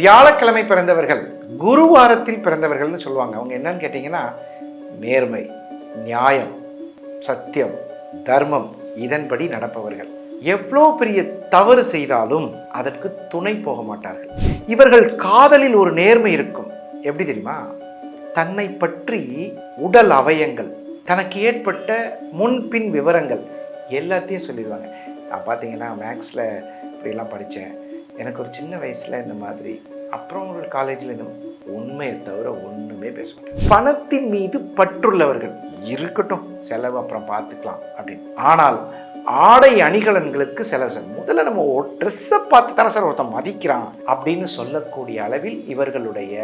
வியாழக்கிழமை பிறந்தவர்கள் குருவாரத்தில் பிறந்தவர்கள்னு சொல்லுவாங்க. அவங்க என்னன்னு கேட்டிங்கன்னா நேர்மை நியாயம் சத்தியம் தர்மம் இதன்படி நடப்பவர்கள். எவ்வளோ பெரிய தவறு செய்தாலும் அதற்கு துணை போக மாட்டார்கள். இவர்கள் காதலில் ஒரு நேர்மை இருக்கும். எப்படி தெரியுமா? தன்னை பற்றி உடல் அவயங்கள் தனக்கு ஏற்பட்ட முன்பின் விவரங்கள் எல்லாத்தையும் சொல்லிடுவாங்க. நான் பார்த்தீங்கன்னா மேக்ஸில் இப்படிலாம் படித்தேன். எனக்கு ஒரு சின்ன வயசில் இந்த மாதிரி அப்புறம் ஒரு காலேஜில் இந்த உண்மையை தவிர ஒன்றுமே பேச மாட்டேன். பணத்தின் மீது பற்றுள்ளவர்கள் இருக்கட்டும் செலவு அப்புறம் பார்த்துக்கலாம் அப்படின்னு. ஆனால் ஆடை அணிகலன்களுக்கு செலவு சார் முதல்ல நம்ம ட்ரெஸ்ஸை பார்த்து தானே சார் ஒருத்தன் மதிக்கிறான் அப்படின்னு சொல்லக்கூடிய அளவில் இவர்களுடைய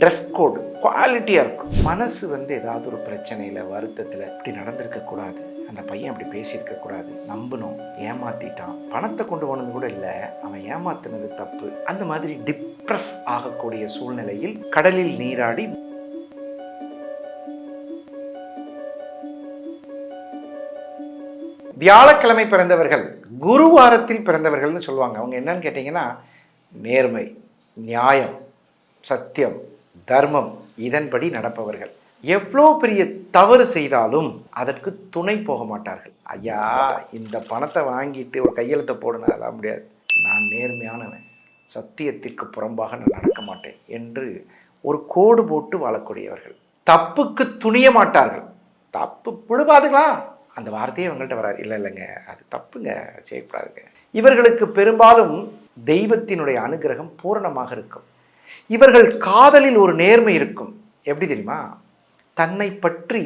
ட்ரெஸ் கோடு குவாலிட்டியாக இருக்கும். மனசு வந்து ஏதாவது ஒரு பிரச்சனையில் வருத்தத்தில் இப்படி நடந்திருக்கக்கூடாது. அந்த பையன் அப்படி பேசியிருக்க கூடாது. நம்பணும். ஏமாத்திட்டான். பணத்தை கொண்டு போனது கூட இல்லை. அவன் ஏமாத்தினது தப்பு. அந்த மாதிரி டிப்ரெஸ் ஆகக்கூடிய சூழ்நிலையில் கடலில் நீராடி வியாழக்கிழமை பிறந்தவர்கள் குருவாரத்தில் பிறந்தவர்கள்னு சொல்லுவாங்க. அவங்க என்னன்னு கேட்டிங்கன்னா நேர்மை நியாயம் சத்தியம் தர்மம் இதன்படி நடப்பவர்கள். எவ்வளோ பெரிய தவறு செய்தாலும் அதற்கு துணை போக மாட்டார்கள். ஐயா இந்த பணத்தை வாங்கிட்டு ஒரு கையெழுத்தை போடணும் அதெல்லாம் முடியாது. நான் நேர்மையானவன். சத்தியத்திற்கு புறம்பாக நான் நடக்க மாட்டேன் என்று ஒரு கோடு போட்டு வாழக்கூடியவர்கள். தப்புக்கு துணிய மாட்டார்கள். தப்பு விழுபாதுங்களா அந்த வார்த்தையே அவங்கள்ட்ட வராது. இல்லை இல்லைங்க. அது தப்புங்க. செய்யக்கூடாதுங்க. இவர்களுக்கு பெரும்பாலும் தெய்வத்தினுடைய அனுகிரகம் பூரணமாக இருக்கும். இவர்கள் காதலில் ஒரு நேர்மை இருக்கும். எப்படி தெரியுமா? தன்னை பற்றி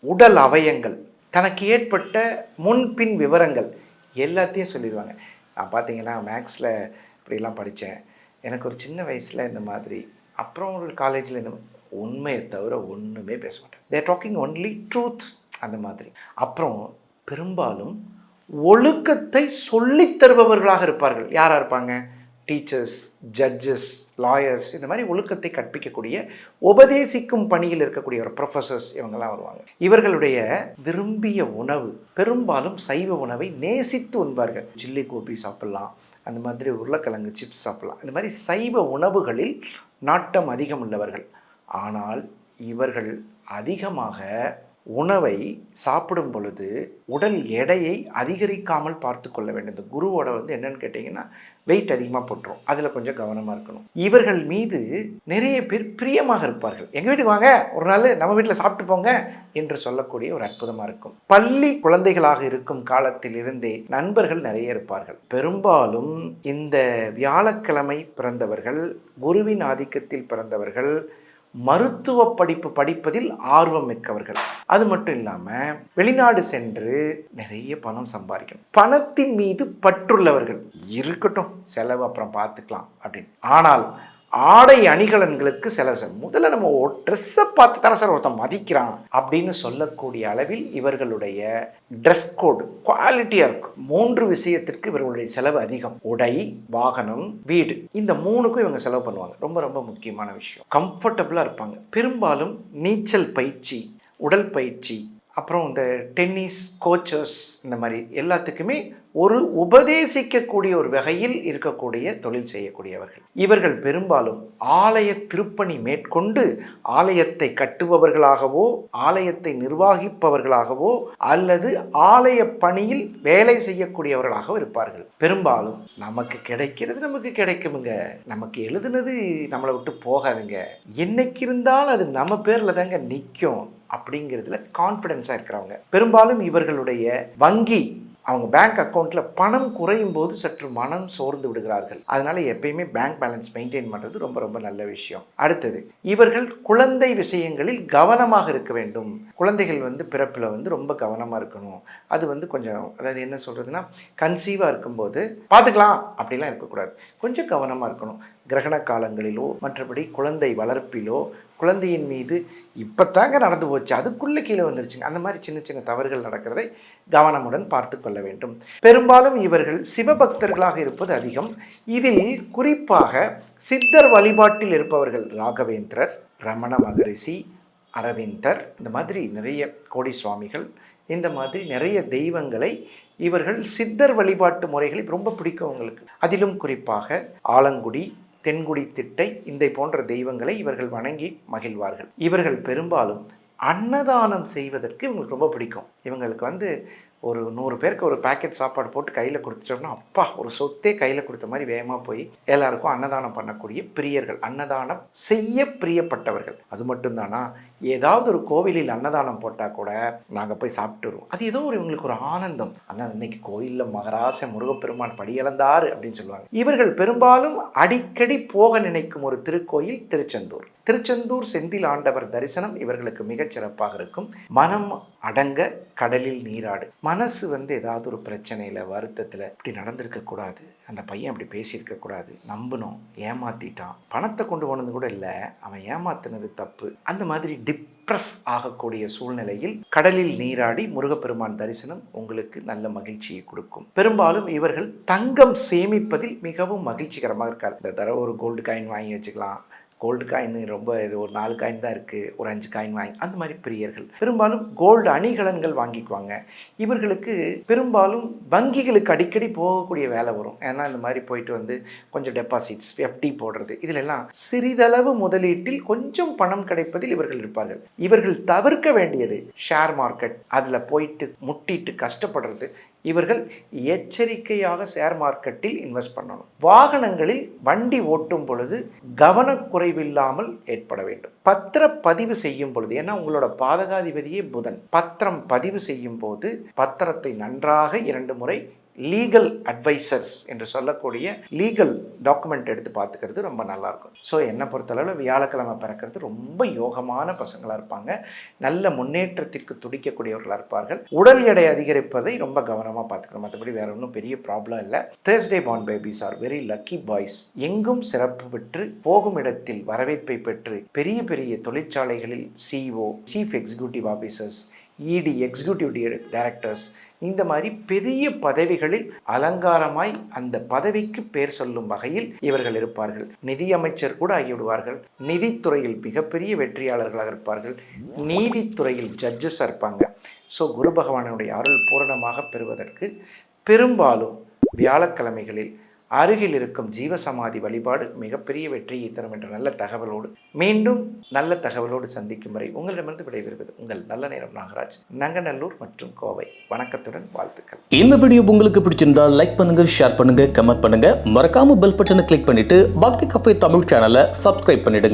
உடல் அவயங்கள் தனக்கு ஏற்பட்ட முன்பின் விவரங்கள் எல்லாத்தையும் சொல்லிடுவாங்க நான் பார்த்தீங்கன்னா மேக்ஸில் இப்படிலாம் படித்தேன் எனக்கு ஒரு சின்ன வயசில் இந்த மாதிரி அப்புறம் ஒரு காலேஜில் இந்த உண்மையை தவிர ஒன்றுமே பேச மாட்டேன். தேர் டாக்கிங் ஒன்லி ட்ரூத் அந்த மாதிரி. அப்புறம் பெரும்பாலும் ஒழுக்கத்தை சொல்லித் தருபவர்களாக இருப்பார்கள். யாராக இருப்பாங்க? டீச்சர்ஸ் ஜட்ஜஸ் லாயர்ஸ் இந்த மாதிரி ஒழுக்கத்தை கற்பிக்கக்கூடிய உபதேசிக்கும் பணியில் இருக்கக்கூடிய ஒரு ப்ரொஃபஸர்ஸ் இவங்கெல்லாம் வருவாங்க. இவர்களுடைய விரும்பிய உணவு பெரும்பாலும் சைவ உணவை நேசித்து உண்பார்கள். சில்லி கோபி சாப்பிட்லாம் அந்த மாதிரி உருளைக்கிழங்கு சிப்ஸ் சாப்பிட்லாம். இந்த மாதிரி சைவ உணவுகளில் நாட்டம் அதிகம் உள்ளவர்கள். ஆனால் இவர்கள் அதிகமாக உணவை சாப்பிடும் பொழுது உடல் எடையை அதிகரிக்காமல் பார்த்து கொள்ள வேண்டும். இந்த குருவோட வந்து என்னன்னு கேட்டிங்கன்னா வெயிட் அதிகமாக போட்டுரும். அதில் கொஞ்சம் கவனமாக இருக்கணும். இவர்கள் மீது நிறைய பேர் பிரியமாக இருப்பார்கள். எங்கள் வீட்டுக்கு வாங்க. ஒரு நாள் நம்ம வீட்டில் சாப்பிட்டு போங்க என்று சொல்லக்கூடிய ஒரு அற்புதமாக இருக்கும். பள்ளி குழந்தைகளாக இருக்கும் காலத்தில் இருந்தே நண்பர்கள் நிறைய இருப்பார்கள். பெரும்பாலும் இந்த வியாழக்கிழமை பிறந்தவர்கள் குருவின் ஆதிக்கத்தில் பிறந்தவர்கள் மருத்துவ படிப்பு படிப்பதில் ஆர்வம் மிக்கவர்கள். அது மட்டும் இல்லாமல் வெளிநாடு சென்று நிறைய பணம் சம்பாதிக்கணும். பணத்தின் மீது பற்றுள்ளவர்கள். இருக்கட்டும் செலவு அப்புறம் பார்த்துக்கலாம் அப்படின்னு. ஆனால் ஆடை அணிகலன்களுக்கு செலவு சார் முதல்ல நம்ம ட்ரெஸ்ஸை பார்த்து தானே சார் ஒருத்தன் மதிக்கிறான் அப்படின்னு சொல்லக்கூடிய அளவில் இவர்களுடைய ட்ரெஸ் கோடு குவாலிட்டியாக இருக்கும் மூன்று விஷயத்திற்கு இவர்களுடைய செலவு அதிகம். உடை வாகனம் வீடு. இந்த மூணுக்கும் இவங்க செலவு பண்ணுவாங்க. ரொம்ப ரொம்ப முக்கியமான விஷயம். கம்ஃபர்டபுளாக இருப்பாங்க. பெரும்பாலும் நீச்சல் பயிற்சி உடல் பயிற்சி அப்புறம் இந்த டென்னிஸ் கோச்சஸ் இந்த மாதிரி எல்லாத்துக்குமே ஒரு உபதேசிக்கக்கூடிய ஒரு வகையில் இருக்கக்கூடிய தொழில் செய்யக்கூடியவர்கள். இவர்கள் பெரும்பாலும் ஆலய திருப்பணி மேற்கொண்டு ஆலயத்தை கட்டுபவர்களாகவோ ஆலயத்தை நிர்வாகிப்பவர்களாகவோ அல்லது ஆலய பணியில் வேலை செய்யக்கூடியவர்களாகவோ இருப்பார்கள். பெரும்பாலும் நமக்கு கிடைக்கிறது நமக்கு கிடைக்குமுங்க. நமக்கு எழுதுனது நம்மளை விட்டு போகாதுங்க. என்னைக்கு இருந்தாலும் அது நம்ம பேரில் தாங்க நிற்கும் அப்படிங்கிறதுல கான்ஃபிடென்ஸாக இருக்கிறவங்க. பெரும்பாலும் இவர்களுடைய வங்கி வங்கி அவங்க பேங்க் அக்கௌண்ட்டில் பணம் குறையும் போது சற்று மனம் சோர்ந்து விடுகிறார்கள். அதனால எப்பயுமே பேங்க் பேலன்ஸ் மெயின்டைன் பண்ணுறது ரொம்ப ரொம்ப நல்ல விஷயம். அடுத்தது இவர்கள் குழந்தை விஷயங்களில் கவனமாக இருக்க வேண்டும். குழந்தைகள் வந்து பிறப்பில் வந்து ரொம்ப கவனமாக இருக்கணும். அது வந்து கொஞ்சம் அதாவது என்ன சொல்கிறதுனா கன்சீவாக இருக்கும்போது பார்த்துக்கலாம் அப்படிலாம் இருக்கக்கூடாது. கொஞ்சம் கவனமாக இருக்கணும். கிரகண காலங்களிலோ மற்றபடி குழந்தை வளர்ப்பிலோ குழந்தையின் மீது இப்போத்தாங்க நடந்து போச்சு. அதுக்குள்ளே கீழே வந்துருச்சுங்க. அந்த மாதிரி சின்ன சின்ன தவறுகள் நடக்கிறதை கவனமுடன் பார்த்து கொள்ள வேண்டும். பெரும்பாலும் இவர்கள் சிவபக்தர்களாக இருப்பது அதிகம். இதில் குறிப்பாக சித்தர் வழிபாட்டில் இருப்பவர்கள் ராகவேந்திரர் ரமண மகரிஷி அரவிந்தர் இந்த மாதிரி நிறைய கோடி சுவாமிகள் இந்த மாதிரி நிறைய தெய்வங்களை இவர்கள் சித்தர் வழிபாட்டு முறைகளை ரொம்ப பிடிக்கும் அவங்களுக்கு. அதிலும் குறிப்பாக ஆலங்குடி தென்குடி திட்டை இந்த போன்ற தெய்வங்களை இவர்கள் வணங்கி மகிழ்வார்கள். இவர்கள் பெரும்பாலும் அன்னதானம் செய்வதற்கு இவங்களுக்கு ரொம்ப பிடிக்கும். இவங்களுக்கு வந்து ஒரு நூறு பேருக்கு ஒரு பாக்கெட் சாப்பாடு போட்டு கையில் கொடுத்துட்டோம்னா அப்பா ஒரு சொத்தே கையில் கொடுத்த மாதிரி வேகமாக போய் எல்லாருக்கும் அன்னதானம் பண்ணக்கூடிய பிரியர்கள் அன்னதானம் செய்ய பிரியப்பட்டவர்கள். அது மட்டும்தானா? ஏதாவது ஒரு கோவிலில் அன்னதானம் போட்டால் கூட நாங்கள் போய் சாப்பிட்டு வருவோம். அது ஏதோ ஒரு இவங்களுக்கு ஒரு ஆனந்தம். அண்ணா இன்னைக்கு கோயிலில் மகராச முருகப்பெருமான் படியளந்தார் அப்படின்னு சொல்லுவாங்க. இவர்கள் பெரும்பாலும் அடிக்கடி போக நினைக்கும் ஒரு திருக்கோயில் திருச்செந்தூர். திருச்செந்தூர் செந்தில் ஆண்டவர் தரிசனம் இவர்களுக்கு மிகச் சிறப்பாக இருக்கும். மனம் அடங்க கடலில் நீராடு. மனசு வந்து ஏதாவது ஒரு பிரச்சனையில் வருத்தத்தில் இப்படி நடந்திருக்கக்கூடாது அந்த பையன் அப்படி பேசியிருக்கக்கூடாது நம்பணும் ஏமாற்றிட்டான் பணத்தை கொண்டு போனது கூட இல்லை அவன் ஏமாத்தினது தப்பு அந்த மாதிரி டிப்ரெஸ் ஆகக்கூடிய சூழ்நிலையில் கடலில் நீராடி முருகப்பெருமான் தரிசனம் உங்களுக்கு நல்ல மகிழ்ச்சியை கொடுக்கும். பெரும்பாலும் இவர்கள் தங்கம் சேமிப்பதில் மிகவும் மகிழ்ச்சிகரமாக இருக்கார். இந்த தடவை ஒரு கோல்டு காயின் வாங்கி வச்சுக்கலாம் கோல்டு காயின் ரொம்ப இது ஒரு நாலு காயின் தான் இருக்குது ஒரு அஞ்சு காயின் வாங்கி அந்த மாதிரி பிரியர்கள். பெரும்பாலும் கோல்டு அணிகலன்கள் வாங்கிக்குவாங்க. இவர்களுக்கு பெரும்பாலும் வங்கிகளுக்கு அடிக்கடி போகக்கூடிய வேலை வரும். ஏன்னா இந்த மாதிரி போயிட்டு வந்து கொஞ்சம் டெபாசிட்ஸ் எஃப்டி போடுறது இதிலெல்லாம் சிறிதளவு முதலீட்டில் கொஞ்சம் பணம் கிடைப்பதில் இவர்கள் இருப்பார்கள். இவர்கள் தவிர்க்க வேண்டியது ஷேர் மார்க்கெட் அதில் போயிட்டு முட்டிட்டு கஷ்டப்படுறது இவர்கள் எச்சரிக்கையாக ஷேர் மார்க்கெட்டில் இன்வெஸ்ட் பண்ணணும். வாகனங்களில் வண்டி ஓட்டும் பொழுது கவனக்குறைவில்லாமல் ஏற்பட வேண்டும். பத்திர பதிவு செய்யும் பொழுது ஏன்னா உங்களோட பாதகாதிபதியே புதன். பத்திரம் பதிவு செய்யும் போது பத்திரத்தை நன்றாக இரண்டு முறை லீகல் அட்வைசர்ஸ் என்று சொல்லக்கூடிய லீகல் டாக்குமெண்ட் எடுத்து பார்த்துக்கிறது ரொம்ப நல்லாயிருக்கும். ஸோ என்னை பொறுத்தளவில் வியாழக்கிழமை பிறக்கிறது ரொம்ப யோகமான பசங்களாக இருப்பாங்க. நல்ல முன்னேற்றத்திற்கு துடிக்கக்கூடியவர்களாக இருப்பார்கள். உடல் எடை அதிகரிப்பதை ரொம்ப கவனமாக பார்த்துக்கணும். மற்றபடி வேற ஒன்றும் பெரிய ப்ராப்ளம் இல்லை. Thursday born babies are very lucky boys எங்கும் சிறப்பு பெற்று போகும் இடத்தில் வரவேற்பை பெற்று பெரிய பெரிய தொழிற்சாலைகளில் CEO chief executive officers ED executive directors இந்த மாதிரி பெரிய பதவிகளில் அலங்காரமாய் அந்த பதவிக்கு பெயர் சொல்லும் வகையில் இவர்கள் இருப்பார்கள். நிதியமைச்சர் கூட ஆகிவிடுவார்கள். நிதித்துறையில் மிகப்பெரிய வெற்றியாளர்களாக இருப்பார்கள். நீதித்துறையில் ஜட்ஜஸாக இருப்பாங்க. ஸோ குரு பகவானுடைய அருள் பூரணமாக பெறுவதற்கு பெரும்பாலும் வியாழக்கிழமைகளில் அருகில் இருக்கும் ஜீவசமாதி வழிபாடு மிகப்பெரிய வெற்றியை தரும் என்ற நல்ல தகவலோடு மீண்டும் நல்ல தகவலோடு சந்திக்கும் வரை உங்களிடமிருந்து விடைபெறுவது உங்கள் நல்ல நேரம் நாகராஜ் நங்கநல்லூர் மற்றும் கோவை. வணக்கத்துடன் வாழ்த்துக்கள். இந்த வீடியோ உங்களுக்கு பிடிச்சிருந்தா லைக் பண்ணுங்க ஷேர் பண்ணுங்க கமெண்ட் பண்ணுங்க. மறக்காம பெல் பட்டனை கிளிக் பண்ணிட்டு பக்தி கஃபே தமிழ் சேனலை சப்ஸ்கிரைப் பண்ணிடுங்க.